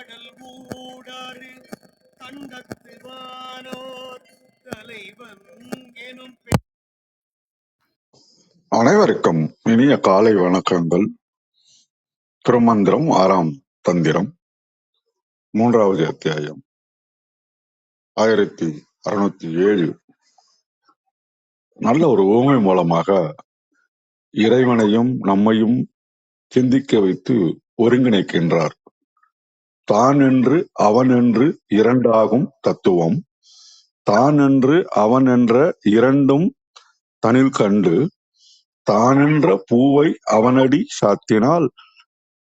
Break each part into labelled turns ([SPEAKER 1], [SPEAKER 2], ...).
[SPEAKER 1] கடல் மூடாறு கண்டத்து வானோர் தலைவன் எனும்
[SPEAKER 2] அனைவருக்கும் இனிய காலை வணக்கங்கள். திருமந்திரம் ஆறாம் தந்திரம் மூன்றாவது அத்தியாயம் ஆயிரத்தி அறுநூத்தி ஏழு. நல்ல ஒரு ஊமை மூலமாக இறைவனையும் நம்மையும் சிந்திக்க வைத்து ஒருங்கிணைக்கின்றார். தான் என்று அவன் என்று இரண்டாகும் தத்துவம். தான் என்று அவன் என்ற இரண்டும் தனில் கண்டு தானென்ற பூவை அவனடி சாத்தினால்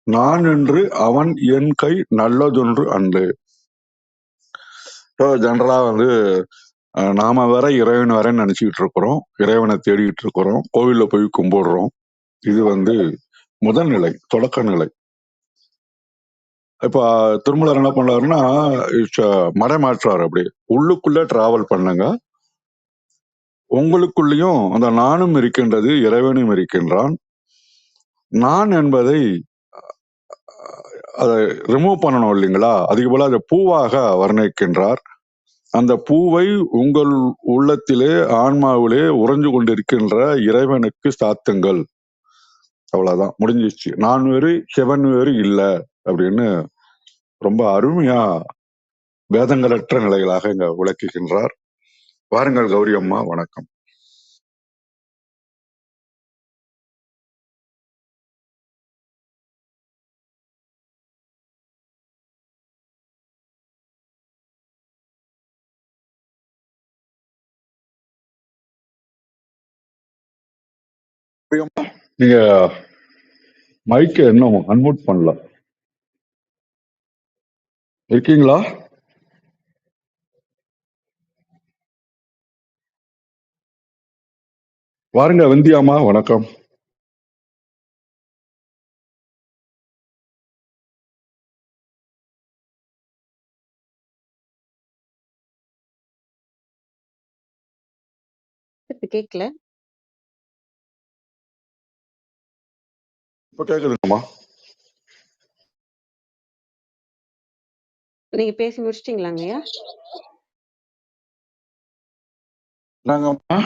[SPEAKER 2] நான் என்று அவன் என் கை நல்லதொன்று அன்று. ஜெனரலா வந்து நாம வேற இறைவன் வேற நினைச்சுக்கிட்டு இருக்கிறோம். இறைவனை தேடிட்டு இருக்கிறோம். கோவில்ல போய் கும்பிடுறோம். இது வந்து முதல் நிலை தொடக்க நிலை. இப்ப திருமலர் என்ன பண்ணாருன்னா மடை மாற்றாரு அப்படி. உள்ளுக்குள்ள டிராவல் பண்ணுங்க. உங்களுக்குள்ளேயும் அந்த நானும் இருக்கின்றது இறைவனும் இருக்கின்றான். நான் என்பதை அதை ரிமூவ் பண்ணணும் இல்லைங்களா? அதுக்கு போல அதை பூவாக வர்ணிக்கின்றார். அந்த பூவை உங்கள் உள்ளத்திலே ஆன்மாவிலே உறைஞ்சு கொண்டிருக்கின்ற இறைவனுக்கு சாத்துங்கள். அவ்வளவுதான். முடிஞ்சிச்சு நான் வேறு சிவன் வேறு இல்ல. அப்படின்னு ரொம்ப அருமையா வேதங்களற்ற நிலைகளாக இங்க விளக்குகின்றார். வாருங்கள் கௌரி அம்மா வணக்கம். நீங்க மைக்க இன்னும் அன்மியூட் பண்ணல. இருக்கீங்களா? வாருங்க விந்தியாமா வணக்கம்.
[SPEAKER 3] இப்ப கேட்கல.
[SPEAKER 2] இப்ப கேக்குதுங்கம்மா.
[SPEAKER 3] நீங்க பேசி முடிச்சிட்டீங்களாங்கய்யா?
[SPEAKER 2] நாங்கம்மா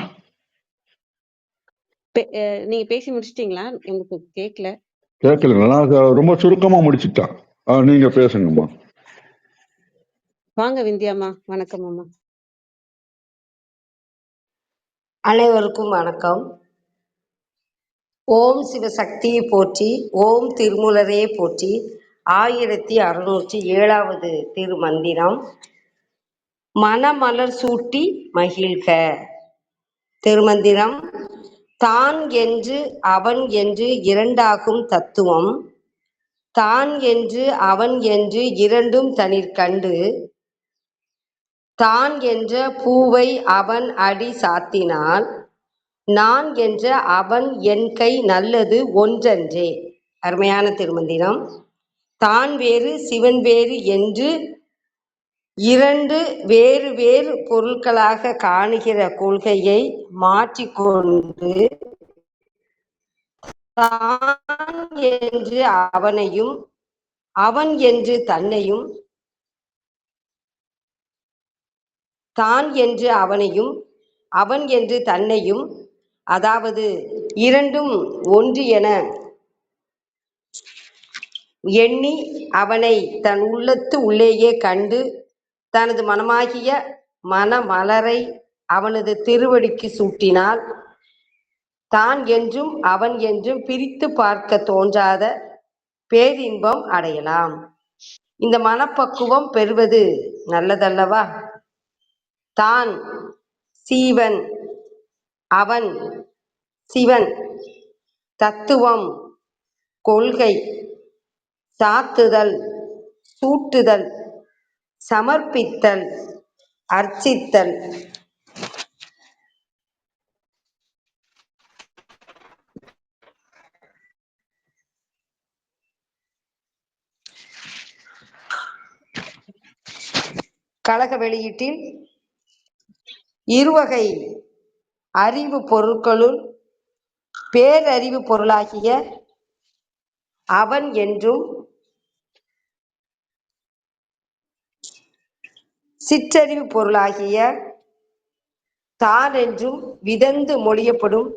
[SPEAKER 3] பெ நீங்க பேசி முடிச்சிட்டீங்களா? எனக்கு கேட்கல.
[SPEAKER 2] கேட்கலங்க நான் அத ரொம்ப சுருக்கமா முடிச்சிட்டேன் ஆ, நீங்க பேசுங்கம்மா
[SPEAKER 3] வாங்க விந்தியாம்மா. வணக்கம் அம்மா.
[SPEAKER 4] அனைவருக்கும் வணக்கம் ஓம் சிவசக்தி போற்றி ஓம் திருமூலரே போற்றி ஆயிரத்தி அறுநூற்றி ஏழாவது திருமந்திரம். மணமலர் சூட்டி மகிழ்க. திருமந்திரம் தான் என்று அவன் என்று இரண்டாகும் தத்துவம். தான் என்று அவன் என்று இரண்டும் தனிற்கண்டு தான் என்ற பூவை அவன் அடி சாத்தினால். நான் என்ற அவன் என் கை நல்லது ஒன்றன்றே. அருமையான திருமந்திரம். தான் வேறு சிவன் வேறு என்று இரண்டு வேறு வேறு பொருட்களாக காணுகிற கொள்கையை மாற்றிக்கொண்டு தான் என்று அவனையும் அவன் என்று தன்னையும் தான் என்று அவனையும் அவன் என்று தன்னையும் அதாவது இரண்டும் ஒன்று என எண்ணி அவனை தன் உள்ளத்து உள்ளேயே கண்டு தனது மனமாகிய மனமலரை அவனது திருவடிக்கு சூட்டினால் தான் என்றும் அவன் என்றும் பிரித்து பார்க்க தோன்றாத பேரின்பம் அடையலாம். இந்த மனப்பக்குவம் பெறுவது நல்லதல்லவா? தான் சீவன் அவன் சிவன் தத்துவம் கொள்கை சாத்துதல் சூட்டுதல் சமர்ப்பித்தல் அர்ச்சித்தல். கழக வெளியீட்டில் இருவகை அறிவு பொருட்களுள் பேரறிவு பொருளாகிய அவன் என்றும் சிற்றறிவு பொருளாகிய தான் என்றும் விதந்து மொழியப்படும்.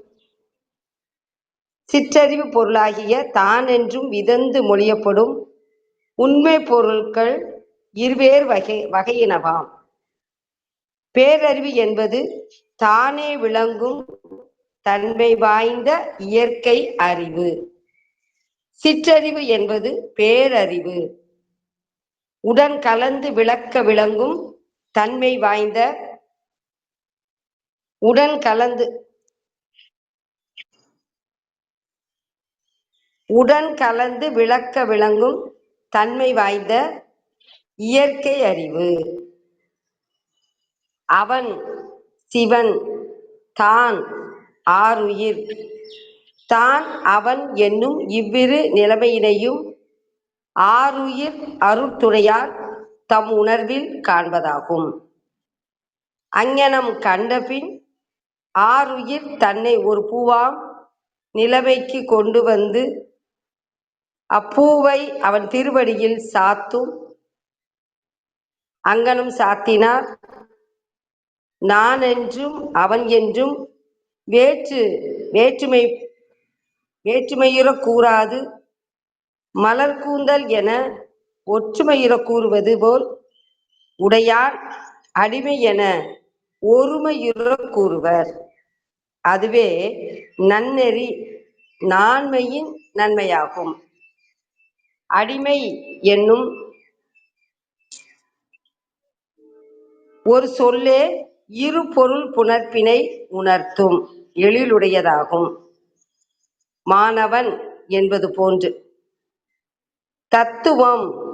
[SPEAKER 4] சிற்றறிவு பொருளாகிய தான் என்றும் விதந்து மொழியப்படும். உண்மை பொருட்கள் இருவேறு வகை வகையினவாம். பேரறிவு என்பது தானே விளங்கும் தன்மை வாய்ந்த இயற்கை அறிவு. சிற்றறிவு என்பது பேரறிவு. உடன் கலந்து விளக்க விளங்கும் தன்மை வாய்ந்த உடன் கலந்து உடன் கலந்து விளக்க விளங்கும் தன்மை வாய்ந்த இயற்கை அறிவு. அவன் சிவன் தான் ஆருயிர் தான் அவன் என்னும் இவ்விரு நிலைமையினையும் ஆருயிர் அருட்துறையால் தம் உணர்வில் காண்பதாகும். அங்ஙனம் கண்டபின் ஆறுயிர் தன்னை ஒரு பூவாம் நிலைமைக்கு கொண்டு வந்து அப்பூவை அவன் திருவடியில் சாத்தும். அங்கனும் சாத்தினார். நான் என்றும் அவன் என்றும் வேற்று வேற்றுமை வேற்றுமையுறக் கூறாது. மலர் கூந்தல் என ஒற்றுமையுறக் கூறுவது போல் உடையார் அடிமை என ஒருமையுற கூறுவர் அதுவே நன்னெறி நான்மையின் நன்மையாகும். அடிமை என்னும் ஒரு சொல்லே இரு பொருள் புணர்ப்பினை உணர்த்தும் எழிலுடையதாகும். மாணவன் என்பது போன்று தத்துவம்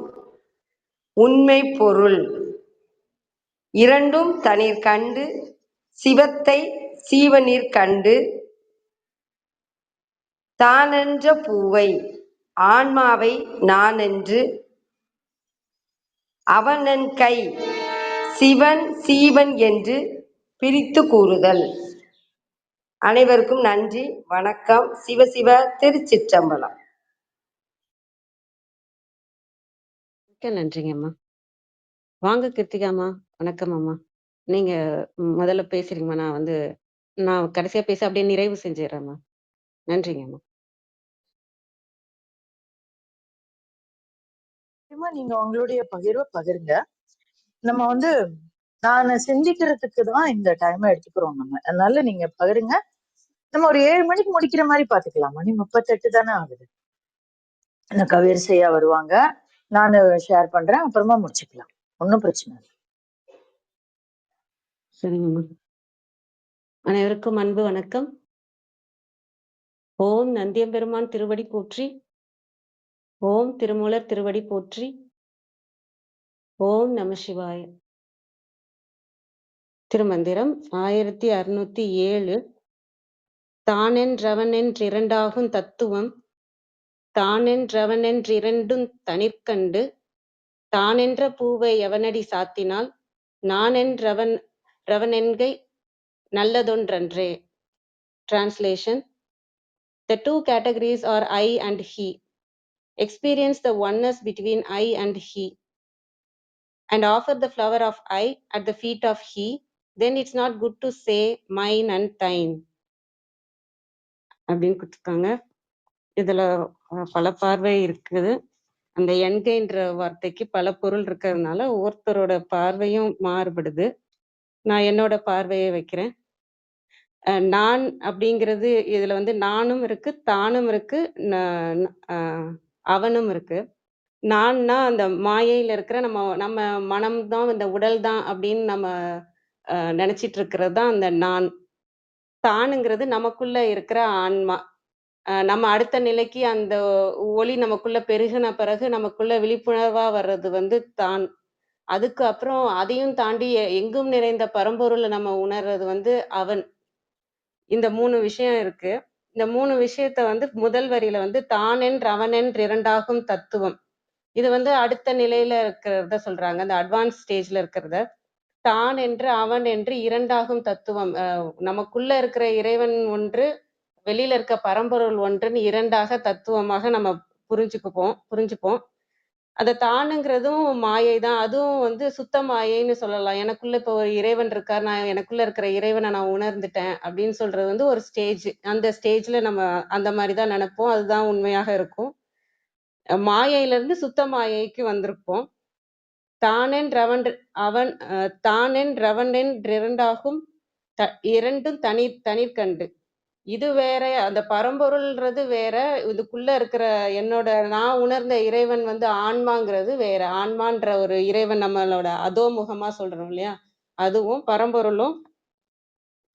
[SPEAKER 4] உண்மை பொருள். இரண்டும் தனிற் கண்டு சிவத்தை சீவனிற் கண்டு தானென்ற பூவை ஆன்மாவை நானென்று அவனன் கை சிவன் சீவன் என்று பிரித்து கூறுதல். அனைவருக்கும் நன்றி. வணக்கம். சிவசிவ திருச்சிற்றம்பலம்.
[SPEAKER 3] மிக்க நன்றிங்கம்மா. வாங்க கிருத்திகாம்மா வணக்கம் அம்மா. நீங்க முதல்ல பேசுறீங்கம்மா. நான் வந்து நான் கடைசியா பேச அப்படியே நிறைவு செஞ்சிடறேம்மா. நன்றிங்கம்மா.
[SPEAKER 5] நிச்சயமா நீங்க உங்களுடைய பகிர்வை பகிருங்க. நம்ம வந்து நான் சிந்திக்கிறதுக்கு தான் இந்த டைமை எடுத்துக்கிறோம் நம்ம. அதனால நீங்க பகிருங்க. நம்ம ஒரு ஏழு மணிக்கு முடிக்கிற மாதிரி பாத்துக்கலாம் மணி முப்பத்தெட்டு தானே ஆகுது. இந்த கவிரிசையா வருவாங்க. நான் ஷேர் பண்றேன். அப்புறமா முடிச்சுக்கலாம். ஒன்றும் பிரச்சனை இல்லை.
[SPEAKER 3] சரிங்கம்மா அனைவருக்கும் அன்பு வணக்கம். ஓம் நந்தியம்பெருமான் திருவடி போற்றி. ஓம் திருமூலர் திருவடி போற்றி. ஓம் நம சிவாய. திருமந்திரம் ஆயிரத்தி அறுநூத்தி ஏழு. தானென்றவனென்றிரண்டாகும் தத்துவம் தானென்றவனென்றிரண்டும் தனிற்கண்டு தானென்ற பூவை எவனடி சாத்தினால் நானென்றவன் ரவனென்கை நல்லதொன்றன்றே Translation The two categories are I and He. Experience the oneness between I and He and offer the flower of I at the feet of He. Then it's not good to say mine and thine. அப்படின்னு கொடுத்துருக்காங்க இதுல பல பார்வை இருக்குது. அந்த என்கைன்ற வார்த்தைக்கு பல பொருள் இருக்கிறதுனால ஒவ்வொருத்தரோட பார்வையும் மாறுபடுது. நான் என்னோட பார்வையை வைக்கிறேன். நான் அப்படிங்கிறது இதுல வந்து நானும் இருக்கு தானும் இருக்கு அவனும் இருக்கு. நான்னா அந்த மாயையில இருக்கிற நம்ம நம்ம மனம் தான் இந்த உடல் தான் அப்படின்னு நம்ம நினைச்சிட்டு இருக்கிறது தான் அந்த நான். தானுங்கிறது நமக்குள்ள இருக்கிற ஆன்மா. அஹ், நம்ம அடுத்த நிலைக்கு அந்த ஒளி நமக்குள்ள பெருகின பிறகு நமக்குள்ள விழிப்புணர்வா வர்றது வந்து தான். அதுக்கு அப்புறம் அதையும் தாண்டி எ- எங்கும் நிறைந்த பரம்பொருளை நம்ம உணர்றது வந்து அவன். இந்த மூணு விஷயம் இருக்கு. இந்த மூணு விஷயத்த வந்து முதல் வரியில வந்து தானென்று அவனென்று இரண்டாகும் தத்துவம். இது வந்து அடுத்த நிலையில இருக்கிறத சொல்றாங்க. அந்த அட்வான்ஸ் ஸ்டேஜ்ல இருக்கிறத. தான் என்று அவன் என்று இரண்டாகும் தத்துவம். அஹ் நமக்குள்ள இருக்கிற இறைவன் ஒன்று வெளியில இருக்க பரம்பொருள் ஒன்றுன்னு இரண்டாக தத்துவமாக நம்ம புரிஞ்சுக்குப்போம் புரிஞ்சுப்போம். அந்த தானுங்கிறதும் மாயை தான் அதுவும் வந்து சுத்த மாயைன்னு சொல்லலாம். எனக்குள்ள இப்போ ஒரு இறைவன் இருக்கார் நான் எனக்குள்ள இருக்கிற இறைவனை நான் உணர்ந்துட்டேன் அப்படின்னு சொல்றது வந்து ஒரு ஸ்டேஜ் அந்த ஸ்டேஜ்ல நம்ம அந்த மாதிரி தான் நினைப்போம். அதுதான் உண்மையாக இருக்கும். மாயையிலிருந்து சுத்த மாயைக்கு வந்திருப்போம். தானென் ரவன் அவன் தானென் ரவனென் இரண்டாகும் த இரண்டும் தனி தனிற்கண்டு. இது வேற அந்த பரம்பொருள்ன்றது வேற இதுக்குள்ள இருக்கிற என்னோட நான் உணர்ந்த இறைவன் வந்து ஆன்மாங்கிறது வேற. ஆன்மான்ற ஒரு இறைவன் நம்மளோட அதோமுகமா சொல்றோம் இல்லையா? அதுவும் பரம்பொருளும்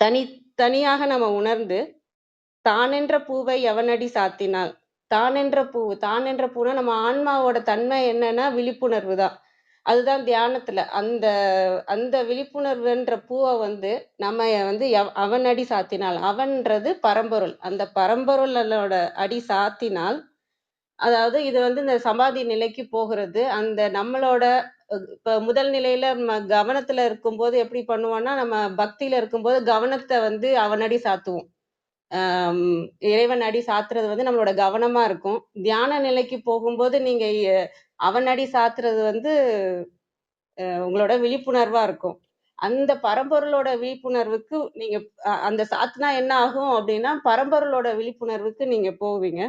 [SPEAKER 3] தனி தனியாக நம்ம உணர்ந்து தானென்ற பூவை எவனடி சாத்தினாள் தானென்ற பூ தானென்ற பூனா நம்ம ஆன்மாவோட தன்மை என்னன்னா விழிப்புணர்வு தான். அதுதான் தியானத்துல. அந்த அந்த விழிப்புணர்வுன்ற பூவை வந்து நம்ம வந்து அவன் அடி சாத்தினால் அவன்றது பரம்பொருள். அந்த பரம்பொருளோட அடி சாத்தினால் அதாவது இது வந்து இந்த சமாதி நிலைக்கு போகிறது. அந்த நம்மளோட இப்போ இப்ப முதல் நிலையில நம்ம கவனத்துல இருக்கும்போது எப்படி பண்ணுவோம்னா நம்ம பக்தியில இருக்கும்போது கவனத்தை வந்து அவனடி சாத்துவோம். இறைவன் அடி சாத்துறது வந்து நம்மளோட கவனமா இருக்கும். தியான நிலைக்கு போகும்போது நீங்க அவனடி அவன் அடி சாத்துறது வந்து உங்களோட விழிப்புணர்வா இருக்கும். அந்த பரம்பொருளோட விழிப்புணர்வுக்கு நீங்க அந்த சாத்துனா என்ன ஆகும் அப்படின்னா பரம்பொருளோட விழிப்புணர்வுக்கு நீங்க போவீங்க.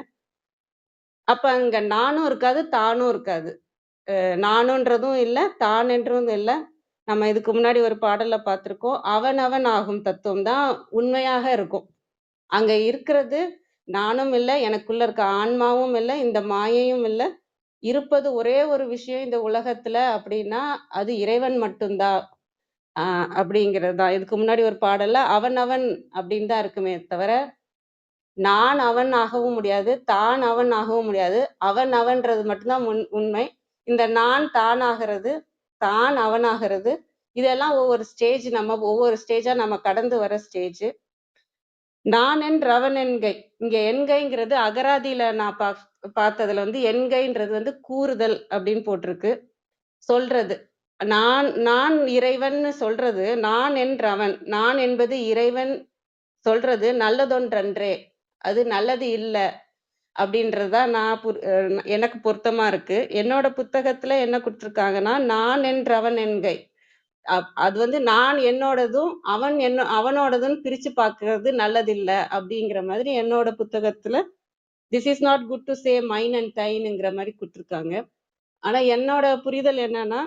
[SPEAKER 3] அப்ப அங்க நானும் இருக்காது தானும் இருக்காது. நானுன்றதும் இல்லை தான் இல்லை. நம்ம இதுக்கு முன்னாடி ஒரு பாடல்ல பார்த்துருக்கோம் அவன் அவன் ஆகும் தத்துவம் தான் உண்மையாக இருக்கும். அங்க இருக்கிறது நானும் இல்லை எனக்குள்ள இருக்க ஆன்மாவும் இல்லை இந்த மாயையும் இல்லை. இருப்பது ஒரே ஒரு விஷயம் இந்த உலகத்துல அப்படின்னா அது இறைவன் மட்டும்தான். ஆஹ் அப்படிங்கிறது. தான் இதுக்கு முன்னாடி ஒரு பாடல்ல அவன் அவன் அப்படின்னு தான் இருக்குமே தவிர நான் அவன் ஆகவும் முடியாது தான் அவன் ஆகவும் முடியாது. அவன் அவன்றது மட்டும்தான் உண் உண்மை. இந்த நான் தான் ஆகிறது தான் அவனாகிறது இதெல்லாம் ஒவ்வொரு ஸ்டேஜ் நம்ம ஒவ்வொரு ஸ்டேஜா நம்ம கடந்து வர ஸ்டேஜ் நான் என் ரவன் என்கை. இங்க என்கைங்கிறது அகராதியில நான் பா பார்த்ததுல வந்து என்கைன்றது வந்து கூறுதல் அப்படின்னு போட்டிருக்கு. சொல்றது நான் நான் இறைவன்னு சொல்றது நான் என்றவன் நான் என்பது இறைவன் சொல்றது நல்லதொன்றன்றே அது நல்லது இல்லை அப்படின்றதுதான் நான் புர்- எனக்கு பொருத்தமா இருக்கு. என்னோட புத்தகத்துல என்ன கொடுத்துருக்காங்கன்னா நான் என்றவன் என்கை. அப்- அது வந்து நான் என்னோடதும் அவன் என்ன அவனோடதும் பிரிச்சு பார்க்கறது நல்லதில்லை அப்படிங்கிற மாதிரி என்னோட புத்தகத்துல this is not good to say mine and தைனுங்கிற மாதிரி கொடுத்துருக்காங்க. ஆனா என்னோட புரிதல் என்னன்னா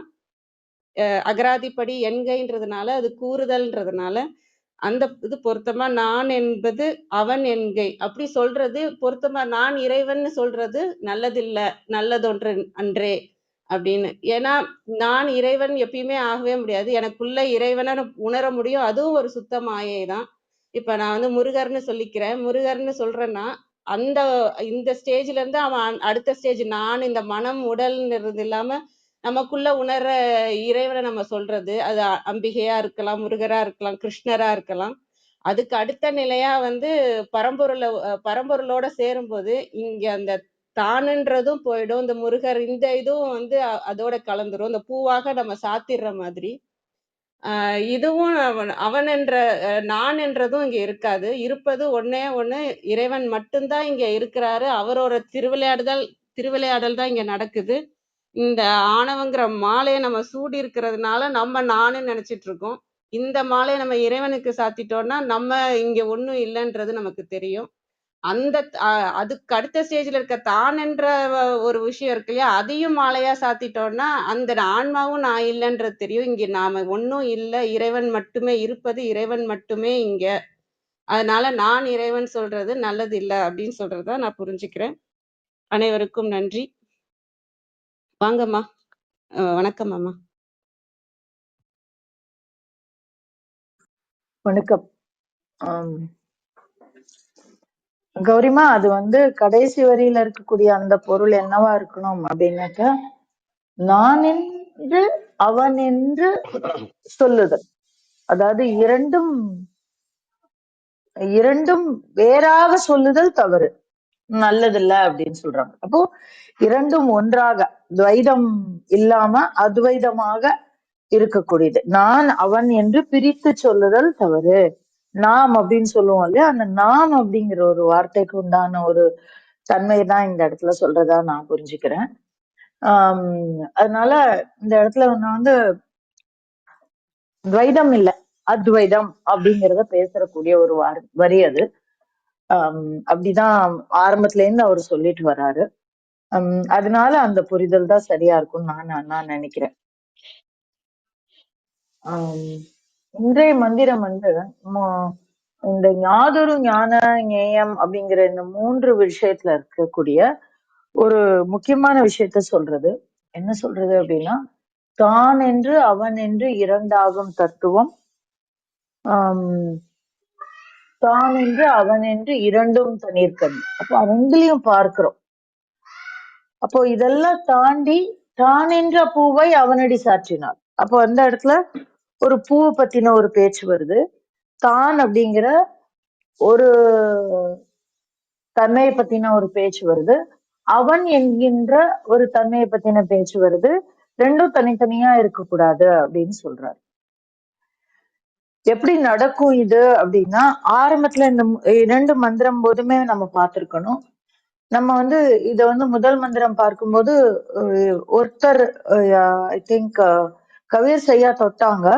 [SPEAKER 3] அகராதிப்படி எண்கைன்றதுனால அது கூறுதல்ன்றதுனால அந்த இது பொருத்தமா நான் என்பது அவன் என்கை. அப்படி சொல்றது பொருத்தமா நான் இறைவன்னு சொல்றது நல்லதில்ல நல்லதொன்று அன்றே அப்படின்னு. ஏன்னா நான் இறைவன் எப்பயுமே ஆகவே முடியாது. எனக்குள்ள இறைவனை உணர முடியும். அதுவும் ஒரு சுத்த மாயை தான் இப்ப நான் வந்து முருகர்னு சொல்லிக்கிறேன். முருகர்னு சொல்றேன்னா அந்த இந்த ஸ்டேஜ்ல இருந்து அவன் அடுத்த ஸ்டேஜ் நான் இந்த மனம் உடல்ங்கிறது இல்லாம நமக்குள்ள உணர்ற இறைவனை நம்ம சொல்றது. அது அம்பிகையா இருக்கலாம் முருகரா இருக்கலாம் கிருஷ்ணரா இருக்கலாம். அதுக்கு அடுத்த நிலையா வந்து பரம்பொருளை பரம்பொருளோட சேரும்போது இங்க அந்த தானுன்றதும் போயிடும். இந்த முருகர் இந்த இதுவும் வந்து அதோட கலந்துரும். இந்த பூவாக நம்ம சாத்திடுற மாதிரி ஆஹ் இதுவும் அவன் அவன் என்ற அஹ் நான் என்றதும் இங்க இருக்காது. இருப்பது ஒண்ணே ஒண்ணு இறைவன் மட்டும்தான் இங்க இருக்கிறாரு. அவரோட திருவிளையாடுதல் திருவிளையாடல் தான் இங்க நடக்குது. இந்த ஆணவங்கிற மாலையை நம்ம சூடி இருக்கிறதுனால நம்ம நானும் நினைச்சிட்டு இருக்கோம். இந்த மாலையை நம்ம இறைவனுக்கு சாத்திட்டோம்னா நம்ம இங்க ஒண்ணும் இல்லைன்றது நமக்கு தெரியும். அந்த அதுக்கு அடுத்த ஸ்டேஜ்ல இருக்க தான் ஒரு விஷயம் இருக்கு இல்லையா? அதையும் மாலையா சாத்திட்டோம்னா அந்த ஆன்மாவும் நான் இல்லைன்றது தெரியும். இங்க நாம ஒன்றும் இல்லை. இறைவன் மட்டுமே இருப்பது இறைவன் மட்டுமே இங்க. அதனால நான் இறைவன் சொல்றது நல்லது இல்லை அப்படின்னு சொல்றத நான் புரிஞ்சுக்கிறேன். அனைவருக்கும் நன்றி. வாங்கம்மா. வணக்கம் அம்மா.
[SPEAKER 5] வணக்கம். கௌரிமா அது வந்து கடைசி வரியில இருக்கக்கூடிய அந்த பொருள் என்னவா இருக்கணும் அப்படின்னாக்கா நான் என்று அவன் என்று சொல்லுதல். அதாவது இரண்டும் இரண்டும் வேறாக சொல்லுதல் தவறு. நல்லதில்ல அப்படின்னு சொல்றாங்க. அப்போ இரண்டும் ஒன்றாக துவைதம் இல்லாம அத்வைதமாக இருக்கக்கூடியது. நான் அவன் என்று பிரித்து சொல்லுதல் தவறு. நாம் அப்படின்னு சொல்லுவோம் இல்லையா? அந்த நாம் அப்படிங்கிற ஒரு வார்த்தைக்கு உண்டான ஒரு தன்மையை தான் இந்த இடத்துல சொல்றதா நான் புரிஞ்சுக்கிறேன். ஆஹ் அதனால இந்த இடத்துல நான் வந்து துவைதம் இல்ல அத்வைதம் அப்படிங்கிறத பேசக்கூடிய ஒரு வார்- வரி அது. ஆம், அப்படிதான் ஆரம்பத்துல இருந்து அவர் சொல்லிட்டு வர்றாரு ஹம் அதனால அந்த புரிதல் தான் சரியா இருக்கும்னு நான் நான் நான் நினைக்கிறேன். ஆஹ் இன்றைய மந்திரம் வந்து ம- இந்த ஞாதொரு ஞான ஞேயம் அப்படிங்கிற இந்த மூன்று விஷயத்துல இருக்கக்கூடிய ஒரு முக்கியமான விஷயத்த சொல்றது. என்ன சொல்றது அப்படின்னா தான் என்று அவன் என்று இரண்டாகும் தத்துவம். ஆம், தான் என்று அவன் என்று இரண்டும் தனிற்கண் அப்போ ரெண்டுலயும் பார்க்கிறோம். அப்போ இதெல்லாம் தாண்டி தான் என்ற பூவை அவனடி சாற்றினார் அப்போ அந்த இடத்துல ஒரு பூவை பத்தின ஒரு பேச்சு வருது. தான் அப்படிங்கிற ஒரு தன்மையை பத்தின ஒரு பேச்சு வருது. அவன் என்கின்ற ஒரு தன்மையை பத்தின பேச்சு வருது. ரெண்டும் தனித்தனியா இருக்கக்கூடாது அப்படின்னு சொல்றாரு. எப்படி நடக்கும் இது அப்படின்னா ஆரம்பத்துல இந்த இரண்டு மந்திரம் போதுமே நம்ம பார்த்திருக்கணும். நம்ம வந்து இத வந்து முதல் மந்திரம் பார்க்கும்போது ஒருத்தர் ஐ திங்க் கவிர் செய்யா தொட்டாங்க.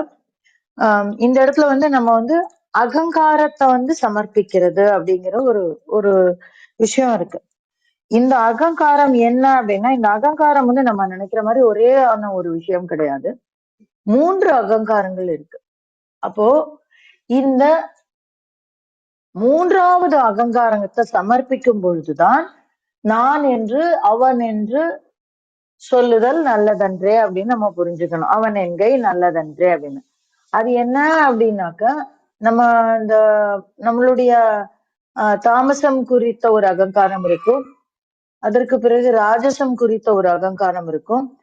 [SPEAKER 5] இந்த இடத்துல வந்து நம்ம வந்து அகங்காரத்தை வந்து சமர்ப்பிக்கிறது அப்படிங்கிற ஒரு ஒரு விஷயம் இருக்கு. இந்த அகங்காரம் என்ன அப்படின்னா இந்த அகங்காரம் வந்து நம்ம நினைக்கிற மாதிரி ஒரே ஆன ஒரு விஷயம் கிடையாது. மூன்று அகங்காரங்கள் இருக்கு. அப்போ இந்த மூன்றாவது அகங்காரத்தை சமர்ப்பிக்கும் பொழுதுதான் நான் என்று அவன் என்று சொல்லுதல் நல்லதன்றே அப்படின்னு நம்ம புரிஞ்சுக்கணும். அவன் என்கை நல்லதன்றே அப்படின்னு. அது என்ன அப்படின்னாக்க நம்ம இந்த நம்மளுடைய தாமசம் குறித்த ஒரு அகங்காரம் இருக்கும். அதற்கு பிறகு ராஜசம் குறித்த ஒரு அகங்காரம் இருக்கும்.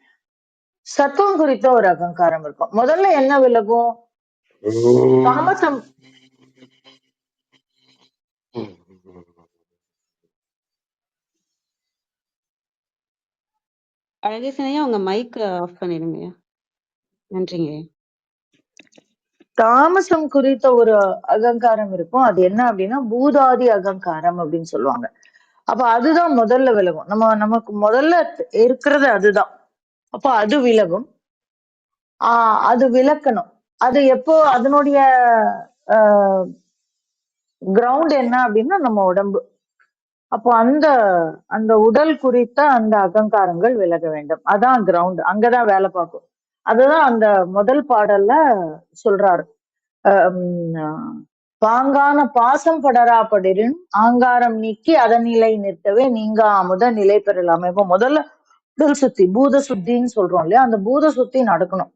[SPEAKER 5] சத்துவம் குறித்த ஒரு அகங்காரம் இருக்கும். முதல்ல என்ன விலகும்? தாமசம்
[SPEAKER 3] அழகேசனையா உங்க மைக் ஆஃப் பண்ணிடுங்க. நன்றிங்க.
[SPEAKER 5] தாமசம் குறித்த ஒரு அகங்காரம் இருக்கும். அது என்ன அப்படின்னா பூதாதி அகங்காரம் அப்படின்னு சொல்லுவாங்க. அப்ப அதுதான் முதல்ல விலகும். நம்ம நமக்கு முதல்ல இருக்கிறது அதுதான். அப்ப அது விலகும். ஆஹ் அது விளக்கணும். அது எப்போ அதனுடைய கிரவுண்ட் என்ன அப்படின்னா நம்ம உடம்பு. அப்போ அந்த அந்த உடல் குறித்த அந்த அகங்காரங்கள் விலக வேண்டும். அதான் கிரவுண்ட் அங்கதான் வேலை பார்க்கும். அதுதான் அந்த முதல் பாடல்ல சொல்றாரு. பாங்கான பாசம் படரா படரின் ஆங்காரம் நீக்கி அதன் நிலை நிறுத்தவே நீங்க அமுத நிலை பெறலாமே. இப்போ முதல்ல உடல் சுத்தி பூத சுத்தின்னு சொல்றோம் இல்லையா? அந்த பூத சுத்தி நடக்கணும்.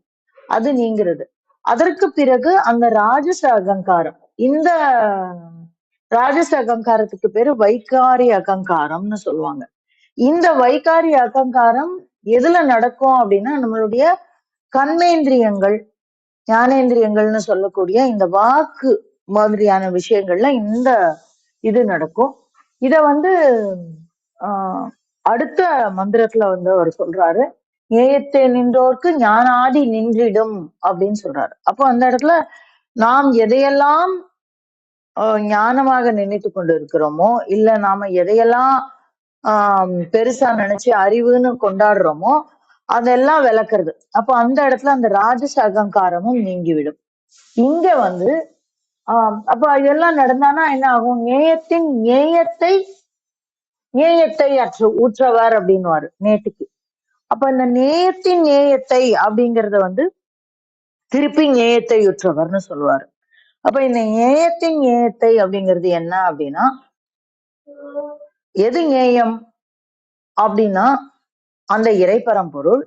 [SPEAKER 5] அது நீங்கிறது. அதற்கு பிறகு அந்த ராஜச அகங்காரம். இந்த ராஜச அகங்காரத்துக்கு பேரு வைகாரி அகங்காரம்னு சொல்லுவாங்க. இந்த வைகாரி அகங்காரம் எதுல நடக்கும் அப்படின்னா நம்மளுடைய கண்மேந்திரியங்கள் ஞானேந்திரியங்கள்னு சொல்லக்கூடிய இந்த வாக்கு மாதிரியான விஷயங்கள்ல இந்த இது நடக்கும். இத வந்து ஆஹ் அடுத்த மந்திரத்துல வந்து அவர் சொல்றாரு ஏயத்தை நின்றோர்க்கு ஞானாதி நின்றிடும் அப்படின்னு சொல்றாரு. அப்போ அந்த இடத்துல நாம் எதையெல்லாம் ஞானமாக நினைத்து கொண்டு இருக்கிறோமோ இல்ல நாம எதையெல்லாம் ஆஹ் பெருசா நினைச்சு அறிவுன்னு கொண்டாடுறோமோ அதெல்லாம் விளக்குறது. அப்போ அந்த இடத்துல அந்த ராஜச அகங்காரமும் நீங்கிவிடும். இங்க வந்து ஆஹ் அப்ப இதெல்லாம் நடந்தானா என்ன ஆகும்? நேயத்தின் நேயத்தை நேயத்தை அற்று ஊற்றவர் அப்படின்னுவாரு நேற்றுக்கு அப்ப இந்த நேயத்தின் நேயத்தை அப்படிங்கறத வந்து திருப்பி நேயத்தை உற்றவர்னு சொல்லுவாரு. அப்ப இந்த ஏயத்தின் ஏயத்தை அப்படிங்கிறது என்ன அப்படின்னா எது ஏயம்? அப்படின்னா அந்த இறைப்பரம்பொருள்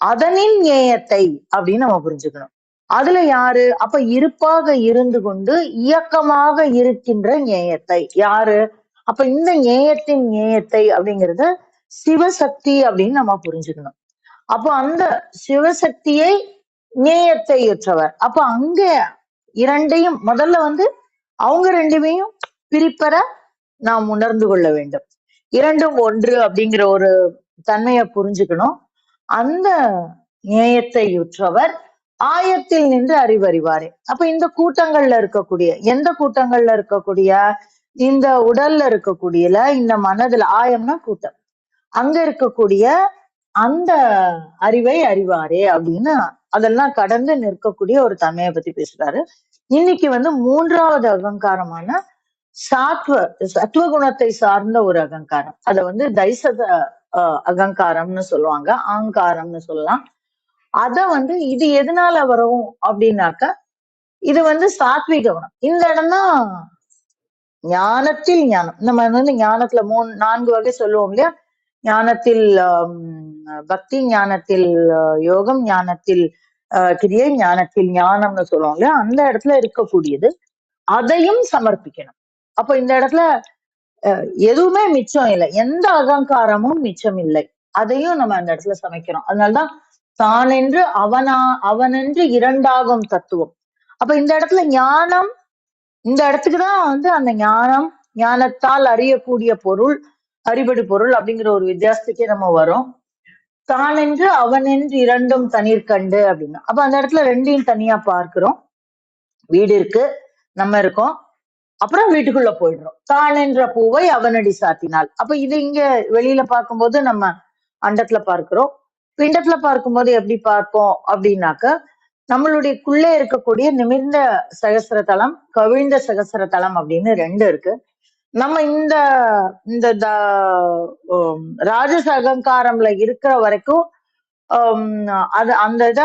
[SPEAKER 5] அதனின் நேயத்தை அப்படின்னு நம்ம புரிஞ்சுக்கணும். அதுல யாரு? அப்ப இருப்பாக இருந்து கொண்டு இயக்கமாக இருக்கின்ற நேயத்தை யாரு? அப்ப இந்த நேயத்தின் நேயத்தை அப்படிங்கறது சிவசக்தி அப்படின்னு நம்ம புரிஞ்சுக்கணும். அப்போ அந்த சிவசக்தியை நேயத்தை ஏற்றவர். அப்ப அங்க இரண்டையும் முதல்ல வந்து அவங்க ரெண்டுமையும் பிரிப்பற நாம் உணர்ந்து கொள்ள வேண்டும். இரண்டும் ஒன்று அப்படிங்கிற ஒரு தன்மையை புரிஞ்சுக்கணும். அந்த நேயத்தை உற்றவர் ஆயத்தில் நின்று அறிவறிவாரே. அப்ப இந்த கூட்டங்கள்ல இருக்கக்கூடிய எந்த கூட்டங்கள்ல இருக்கக்கூடிய இந்த உடல்ல இருக்கக்கூடியல இந்த மனதுல ஆயம்னா கூட்டம். அங்க இருக்கக்கூடிய அந்த அறிவை அறிவாரே அப்படின்னு அதெல்லாம் கடந்து நிற்கக்கூடிய ஒரு தன்மையை பத்தி பேசுறாரு. இன்னைக்கு வந்து மூன்றாவது அகங்காரமான சாத்வ சத்துவ குணத்தை சார்ந்த ஒரு அகங்காரம். அத வந்து தைசத அகங்காரம்னு சொல்லுவாங்க. ஆங்காரம்னு சொல்லலாம். அத வந்து இது எதனால வரும் அப்படின்னாக்க இது வந்து சாத்விக குணம். இந்த இடம் தான் ஞானத்தில் ஞானம். நம்ம வந்து ஞானத்துல மூணு நான்கு வகை சொல்லுவோம் இல்லையா? ஞானத்தில் ஆம், பக்தி ஞானத்தில் யோகம் ஞானத்தில் கிரியை ஞானத்தில் ஞானம்னு சொல்லுவாங்க அந்த இடத்துல இருக்கக்கூடியது அதையும் சமர்ப்பிக்கணும். அப்ப இந்த இடத்துல எதுவுமே மிச்சம் இல்லை. எந்த அகங்காரமும் மிச்சம் இல்லை. அதையும் நம்ம அந்த இடத்துல சமைக்கிறோம். அதனாலதான் தானென்று அவனா அவனென்று இரண்டாகும் தத்துவம். அப்ப இந்த இடத்துல ஞானம் இந்த இடத்துக்கு தான் வந்து அந்த ஞானம் ஞானத்தால் அறியக்கூடிய பொருள் அறிபடி பொருள் அப்படிங்கிற ஒரு வித்தியாசத்துக்கே நம்ம வரோம். தானென்று அவனென்று இரண்டும் தண்ணீர் கண்டு அப்படின்னா. அப்ப அந்த இடத்துல ரெண்டையும் தனியா பார்க்கிறோம். வீடு இருக்கு நம்ம இருக்கோம். அப்புறம் வீட்டுக்குள்ள போயிடுறோம். தான் என்ற பூவை அவனடி சாத்தினாள் அப்ப இது இங்க வெளியில பார்க்கும்போது நம்ம அண்டத்துல பார்க்கிறோம். பிண்டத்துல பார்க்கும்போது எப்படி பார்ப்போம் அப்படின்னாக்க நம்மளுடைய குள்ளே இருக்கக்கூடிய நிமிர்ந்த சகசர தலம் கவிழ்ந்த சகசர தலம் அப்படின்னு ரெண்டு இருக்கு. நம்ம இந்த இந்த உம் ராஜச அகங்காரம்ல இருக்கிற வரைக்கும் அது அந்த இத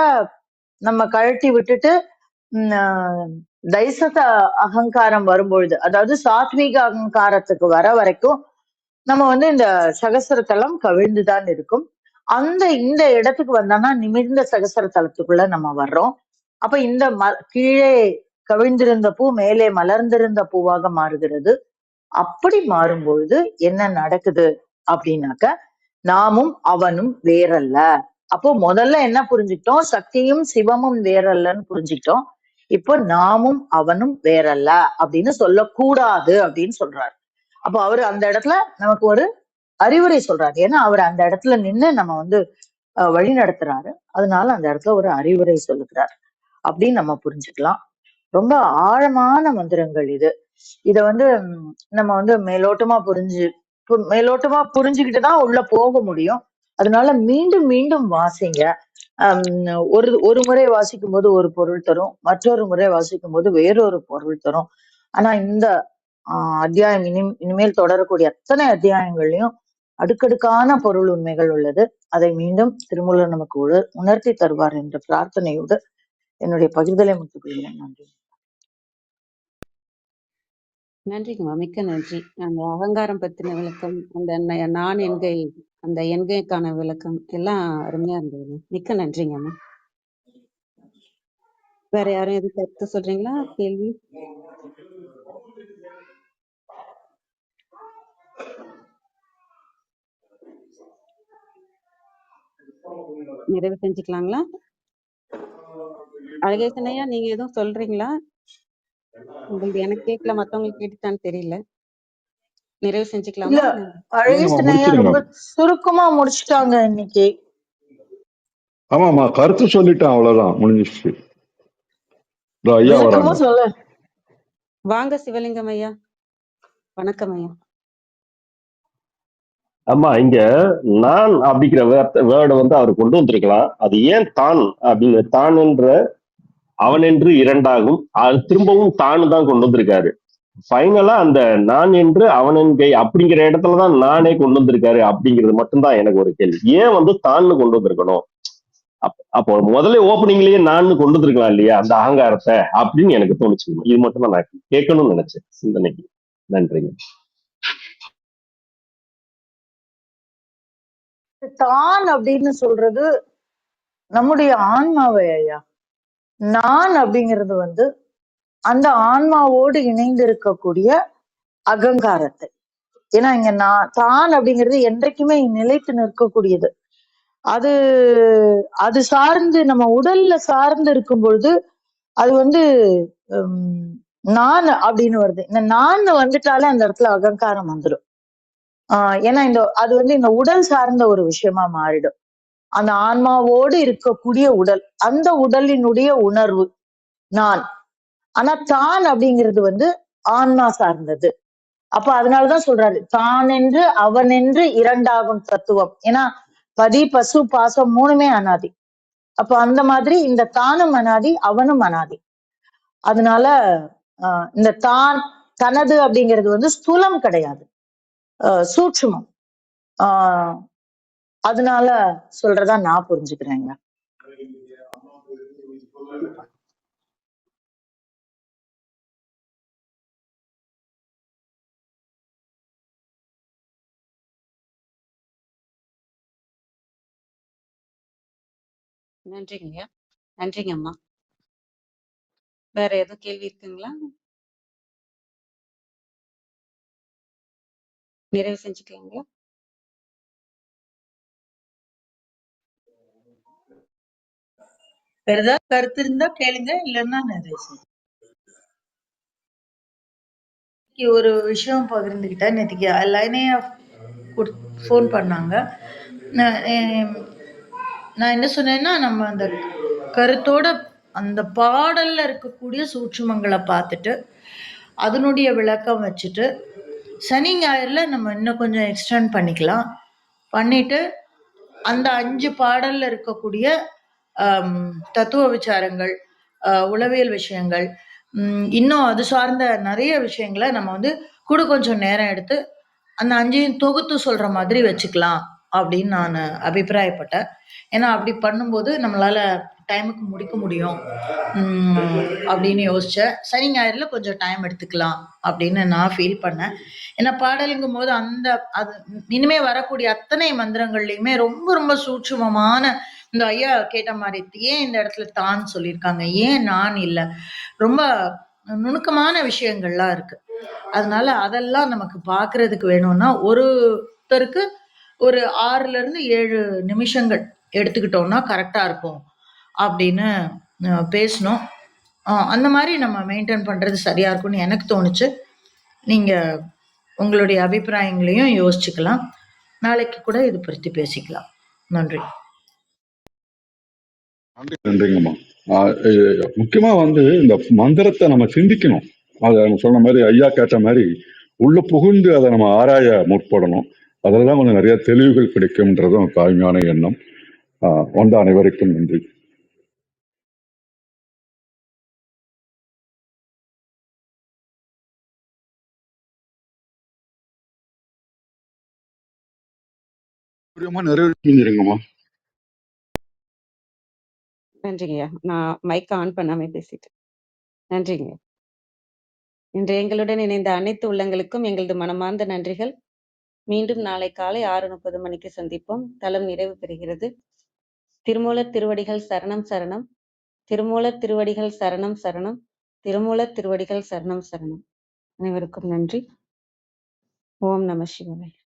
[SPEAKER 5] நம்ம கழட்டி விட்டுட்டு உம் தைசத அகங்காரம் வரும்பொழுது அதாவது சாத்வீக அகங்காரத்துக்கு வர வரைக்கும் நம்ம வந்து இந்த சகசரத்தலம் தலம் கவிழ்ந்துதான் இருக்கும். அந்த இந்த இடத்துக்கு வந்தோம்னா நிமிர்ந்த சகசர தலத்துக்குள்ள நம்ம வர்றோம். அப்ப இந்த ம கீழே கவிழ்ந்திருந்த பூ மேலே மலர்ந்திருந்த பூவாக மாறுகிறது. அப்படி மாறும்பொழுது என்ன நடக்குது அப்படின்னாக்க நாமும் அவனும் வேறல்ல. அப்போ முதல்ல என்ன புரிஞ்சுக்கிட்டோம்? சக்தியும் சிவமும் வேறல்லன்னு புரிஞ்சுக்கிட்டோம். இப்போ நாமும் அவனும் வேறல்ல அப்படின்னு சொல்லக்கூடாது அப்படின்னு சொல்றாரு. அப்போ அவரு அந்த இடத்துல நமக்கு ஒரு அறிவுரை சொல்றாரு. ஏன்னா அவர் அந்த இடத்துல நின்னு நம்ம வந்து அஹ், வழி நடத்துறாரு. அதனால அந்த இடத்துல ஒரு அறிவுரை சொல்லுகிறார். அப்படின்னு நம்ம புரிஞ்சுக்கலாம். ரொம்ப ஆழமான மந்திரங்கள் இது. இதை வந்து நம்ம வந்து மேலோட்டமா புரிஞ்சு மேலோட்டமா புரிஞ்சுக்கிட்டு தான் உள்ள போக முடியும். அதனால மீண்டும் மீண்டும் வாசிங்க. ஒரு ஒரு முறை வாசிக்கும் போது ஒரு பொருள் தரும். மற்றொரு முறை வாசிக்கும் போது வேறொரு பொருள் தரும். ஆனா இந்த அத்தியாயம் இனி இனிமேல் தொடரக்கூடிய அத்தனை அத்தியாயங்கள்லயும் அடுக்கடுக்கான பொருள் உண்மைகள் உள்ளது. அதை மீண்டும் திருமூலர் நமக்கு உணர்த்தி தருவார் என்ற பிரார்த்தனையோடு என்னுடைய பகிர்தலை முடித்துக் கொள்கிறேன். நன்றி.
[SPEAKER 3] நன்றிங்கம்மா மிக்க நன்றி. அந்த அகங்காரம் பத்தின விளக்கம் அந்த ந- நான் என்கை அந்த எண்கைக்கான விளக்கம் எல்லாம் அருமையா இருந்தது மிக்க நன்றிங்கம்மா வேற யாரும் எதுவும் கருத்து சொல்றீங்களா? கேள்வி? நிறைவு செஞ்சுக்கலாங்களா? அழகேசன் ஐயா நீங்க எதுவும் சொல்றீங்களா? உங்களுக்கு எனக்கு கேட்கல மத்தவங்களுக்கு கேட்டுட்டான்னு தெரியல. நிறைவு செஞ்சுக்கலாமா.
[SPEAKER 5] ரொம்ப சுருக்கமா முடிச்சிட்டாங்க இன்னைக்கு.
[SPEAKER 2] ஆமாமா கருத்து சொல்லிட்டேன். அவ்வளவுதான். முடிஞ்சிருச்சு. இதோ ஐயா வராங்க.
[SPEAKER 3] வாங்க சிவலிங்கம் ஐயா. வணக்கம் ஐயா.
[SPEAKER 6] ஆமா இங்க நான் அப்படிங்கிற வேர்டை வந்து அவர் கொண்டு வந்திருக்கலாம். அது ஏன் தான்? அப்படின்னு தான் என்ற அவன் என்று இரண்டாகும். அது திரும்பவும் தானு தான் கொண்டு வந்திருக்காரு. ஃபைனலா அந்த நான் என்று அவன் என்கை அப்படிங்கிற இடத்துலதான் நானே கொண்டு வந்திருக்காரு அப்படிங்கிறது மட்டும்தான் எனக்கு ஒரு கேள்வி. ஏன் வந்து தான்னு கொண்டு வந்திருக்கணும்? அப்போ முதல்ல ஓப்பனிங்லயே நான் கொண்டு வந்திருக்கலாம் இல்லையா? அந்த அகங்காரத்தை அப்படின்னு எனக்கு தோணுச்சு. இது மட்டும் தான் நான் கேட்கணும்னு நினைச்சேன். சிந்தனைக்கு. நன்றிங்க.
[SPEAKER 5] தான் அப்படின்னு சொல்றது நம்முடைய ஆன்மாவை ஐயா. நான் அப்படிங்கிறது வந்து அந்த ஆன்மாவோடு இணைந்து இருக்கக்கூடிய அகங்காரத்தை. ஏன்னா இங்க நான் தான் அப்படிங்கிறது என்றைக்குமே நிலைத்து நிற்கக்கூடியது. அது அது சார்ந்து நம்ம உடல்ல சார்ந்து இருக்கும் பொழுது அது வந்து நான் அப்படின்னு வருது. இந்த நான் வந்துட்டாலே அந்த இடத்துல அகங்காரம் வந்துடும் ஆஹ் ஏன்னா இந்த அது வந்து இந்த உடல் சார்ந்த ஒரு விஷயமா மாறிடும். அந்த ஆன்மாவோடு இருக்கக்கூடிய உடல் அந்த உடலினுடைய உணர்வு. நான். ஆனா தான் அப்படிங்கிறது வந்து ஆன்மா சார்ந்தது. அப்ப அதனாலதான் சொல்றாரு தான் என்று அவன் என்று இரண்டாகும் தத்துவம். ஏன்னா பதி பசு பாசம் மூணுமே அனாதி. அப்ப அந்த மாதிரி இந்த தானும் அனாதி அவனும் அனாதி. அதனால ஆஹ் இந்த தான் தனது அப்படிங்கிறது வந்து ஸ்தூலம் கிடையாது. ஆஹ் சூட்சுமம். ஆஹ் அதனால சொல்றதா நான் புரிஞ்சுக்கிறேங்க.
[SPEAKER 3] நன்றிங்க. ஐயா நன்றிங்க அம்மா வேற எதுவும் கேள்வி இருக்குங்களா? நிறைவு செஞ்சுக்கலாங்களா?
[SPEAKER 5] வேற ஏதாவது கருத்து இருந்தா கேளுங்க இல்லைன்னா நிறைய ஒரு விஷயம் பகிர்ந்துக்கிட்டேன். நேற்றுக்கு லைனே ஃபோன் பண்ணாங்க. நான் என்ன சொன்னேன்னா நம்ம அந்த கருத்தோட அந்த பாடல்ல இருக்கக்கூடிய சூட்சுமங்களை பார்த்துட்டு அதனுடைய விளக்கம் வச்சுட்டு சனி ஞாயிறுல நம்ம இன்னும் கொஞ்சம் எக்ஸ்டெண்ட் பண்ணிக்கலாம். பண்ணிட்டு அந்த அஞ்சு பாடல்ல இருக்கக்கூடிய தத்துவ விசாரங்கள் உளவியல் விஷயங்கள் இன்னும் அது சார்ந்த நிறைய விஷயங்களை நம்ம வந்து கூட கொஞ்சம் நேரம் எடுத்து அந்த அஞ்சையும் தொகுத்து சொல்கிற மாதிரி வச்சுக்கலாம் அப்படின்னு நான் அபிப்பிராயப்பட்டேன். ஏன்னா அப்படி பண்ணும்போது நம்மளால டைமுக்கு முடிக்க முடியும். அப்படின்னு யோசித்தேன் சனி ஞாயிறுல கொஞ்சம் டைம் எடுத்துக்கலாம் அப்படின்னு நான் ஃபீல் பண்ணேன். ஏன்னா பாடலுங்கும் போது அந்த அது இனிமேல் வரக்கூடிய அத்தனை மந்திரங்கள்லையுமே ரொம்ப ரொம்ப சூட்சுமமான இந்த ஐயா கேட்ட மாதிரி ஏன் இந்த இடத்துல தான் சொல்லியிருக்காங்க? ஏன் நான் இல்லை? ரொம்ப நுணுக்கமான விஷயங்கள்லாம் இருக்கு. அதனால அதெல்லாம் நமக்கு பார்க்கறதுக்கு வேணும்னா ஒருத்தருக்கு ஒரு ஆறுல இருந்து ஏழு நிமிஷங்கள் எடுத்துக்கிட்டோம்னா கரெக்டா இருக்கும் அப்படின்னு பேசணும். அந்த மாதிரி நம்ம மெயின்டைன் பண்றது சரியா இருக்கும்னு எனக்கு தோணுச்சு. நீங்க உங்களுடைய அபிப்பிராயங்களையும் யோசிச்சுக்கலாம். நாளைக்கு கூட இது பற்றி பேசிக்கலாம். நன்றி.
[SPEAKER 2] நன்றி நன்றிங்கம்மா. ஆஹ் முக்கியமா வந்து இந்த மந்திரத்தை நம்ம சிந்திக்கணும். அதை நம்ம சொன்ன மாதிரி ஐயா கேட்ட மாதிரி உள்ள புகுந்து அதை நம்ம ஆராய முற்படணும். அதெல்லாம் கொஞ்சம் நிறைய தெளிவுகள் கிடைக்கும்ன்றதும் தாய்மையான எண்ணம். ஆஹ் வந்த அனைவருக்கும் நன்றி. நிறைவு நன்றிங்கய்யா
[SPEAKER 3] நன்றிங்க. நான் மைக் ஆன் பண்ணாம பேசிட்டேன். நன்றிங்க. இன்று எங்களுடன் இணைந்த அனைத்து உள்ளங்களுக்கும் எங்களது மனமார்ந்த நன்றிகள். மீண்டும் நாளை காலை ஆறு முப்பது மணிக்கு சந்திப்போம். தளம் நிறைவு பெறுகிறது. திருமூலர் திருவடிகள் சரணம் சரணம். திருமூலர் திருவடிகள் சரணம் சரணம். திருமூலர் திருவடிகள் சரணம் சரணம். அனைவருக்கும் நன்றி. ஓம் நம சிவாய்.